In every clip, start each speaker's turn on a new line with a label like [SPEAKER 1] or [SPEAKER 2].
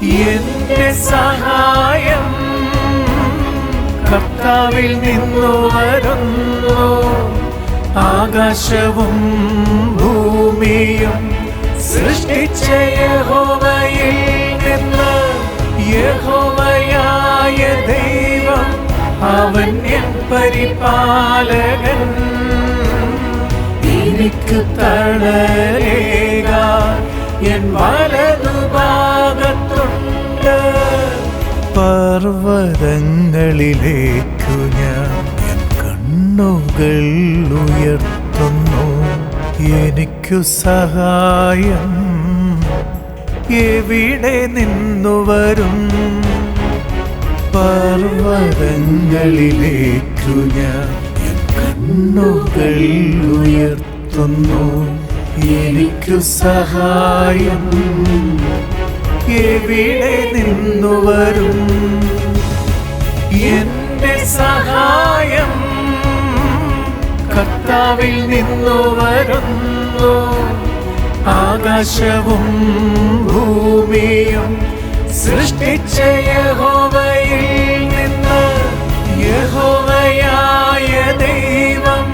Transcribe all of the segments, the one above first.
[SPEAKER 1] എന്റെ സഹായം കർത്താവിൽ നിന്നു വരുന്നു. ആകാശവും ഭൂമിയും സൃഷ്ടിച്ച യഹോവയിൽ നിന്ന് യഹോവയായ ദൈവം അവൻ എൻ പരിപാലകൻ. എനിക്ക് തളരേക എൻ വലതു പർവതങ്ങളിലേക്കു ഞാൻ കണ്ണുകൾ ഉയർത്തുന്നു. എനിക്കു സഹായം എവിടെ നിന്നു വരും? പർവതങ്ങളിലേക്കു ഞാൻ കണ്ണുകൾ ഉയർത്തുന്നു. എനിക്കു സഹായം എവിടെ നിന്നു വരും. എന്റെ സഹായം കർത്താവിൽ നിന്നു വരുന്നു. ആകാശവും ഭൂമിയും സൃഷ്ടിച്ച യഹോവയിൽ നിന്ന് യഹോവയായ ദൈവം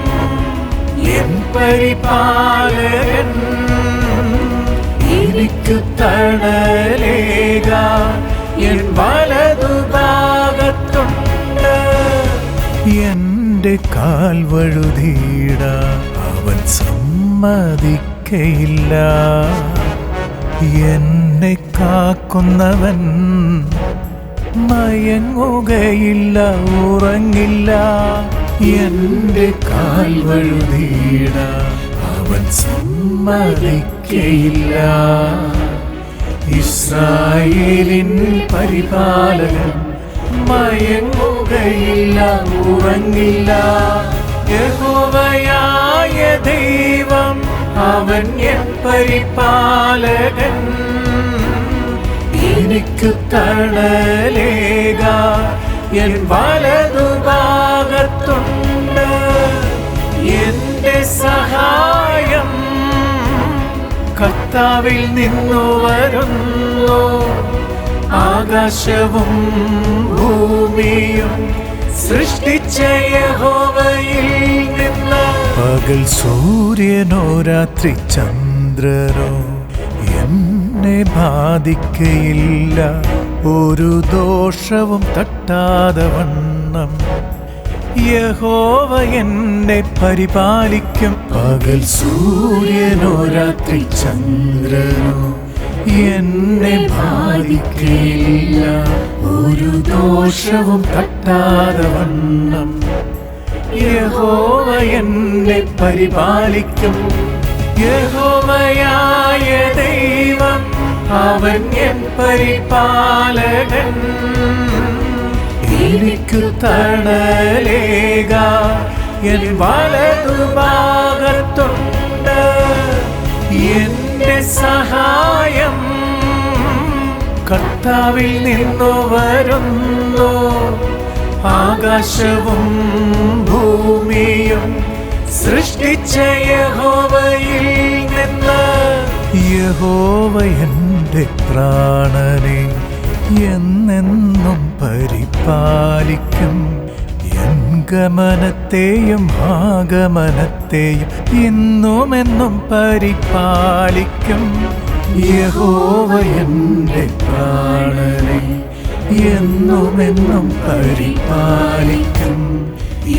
[SPEAKER 1] എൻ പരിപാലകൻ എനിക്ക് എൻ വലതുഭാഗത്തുണ്ട് എന്റെ കാൽ വഴുതീട അവൻ സമ്മതിക്കയില്ല. എന്നെ കാക്കുന്നവൻ മയങ്ങുകയില്ല ഉറങ്ങില്ല. എന്റെ കാൽ വഴുതീട അവൻ സമ്മതിക്കയില്ല. ഇസ്രായേലിൻ പരിപാലകൻ മയങ്ങുകയില്ല ഉറങ്ങില്ല. യഹോവയായ ദൈവം അവൻ എൻ പരിപാലകൻ. എനിക്ക് തണലേക എൻ വലതുഭാഗത്തുണ്ട്. എന്റെ സഹായം കർത്താവിൽ നിന്നു വരുന്നു. ആകാശവും ഭൂമിയും സൃഷ്ടിച്ച യഹോവയിൽ നിന്ന് പകൽ സൂര്യനോ രാത്രി ചന്ദ്രനോ എന്നെ ബാധിക്കയില്ല. ഒരു ദോഷവും തട്ടാതെ വണ്ണം യഹോവ എന്നെ പരിപാലിക്കും. പകൽ സൂര്യനോ രാത്രി ചന്ദ്രനോ എന്നെ ബാധിക്കില്ല ഒരു ദോഷവും തട്ടാതെ വണ്ണം. യഹോവ എന്നെ പരിപാലിക്കും. യഹോവയായ ദൈവം അവൻ എൻ പരിപാലകൻ. എനിക്ക് തണലേക. എൻ വലതുഭാഗത്തുണ്ട് എന്റെ സഹായം കർത്താവിൽ നിന്നു വരുന്നു. ആകാശവും ഭൂമിയും സൃഷ്ടിച്ച യഹോവയിൽ നിന്ന്. യഹോവ എന്റെ പ്രാണനെ എന്നെന്നും പരിപാലിക്കും. എൻ ഗമനത്തെയും ആഗമനത്തെയും ഇന്നുമെന്നും പരിപാലിക്കും. യഹോവ എന്റെ പ്രാണനെ എന്നുമെന്നും പരിപാലിക്കും.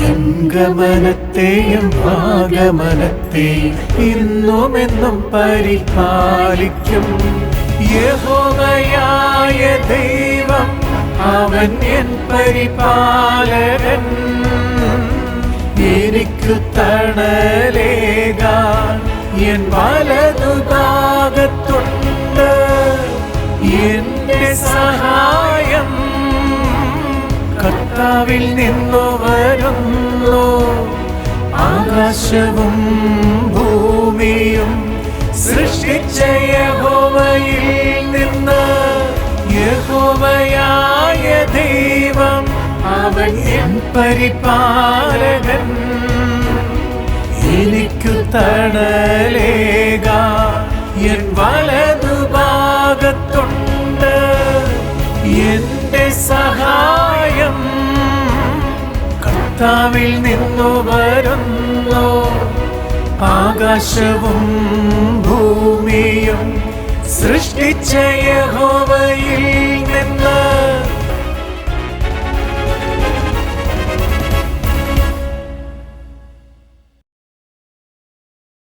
[SPEAKER 1] എൻ ഗമനത്തെയും ആഗമനത്തെയും ഇന്നുമെന്നും പരിപാലിക്കും. യഹോവയായ ദൈവം അവൻ എൻ പരിപാലകൻ. എനിക്ക് തണലേകാൻ എൻ വലതുഭാഗത്തുണ്ട് എന്റെ സഹായം കർത്താവിൽ നിന്നു വരുന്നു. ആകാശവും ഭൂമിയും സൃഷ്ടിച്ച യഹോവയിൽ നിന്ന് യഹോവയായ ദൈവം അവൻ എൻ പരിപാലകൻ. എനിക്കു തണലേക എൻ വലതുഭാഗത്തുണ്ട് എന്റെ സഹായം കർത്താവിൽ നിന്നു വരുന്നു. ആകാശവും ഭൂമിയും സൃഷ്ടിച്ച യഹോവയിൽ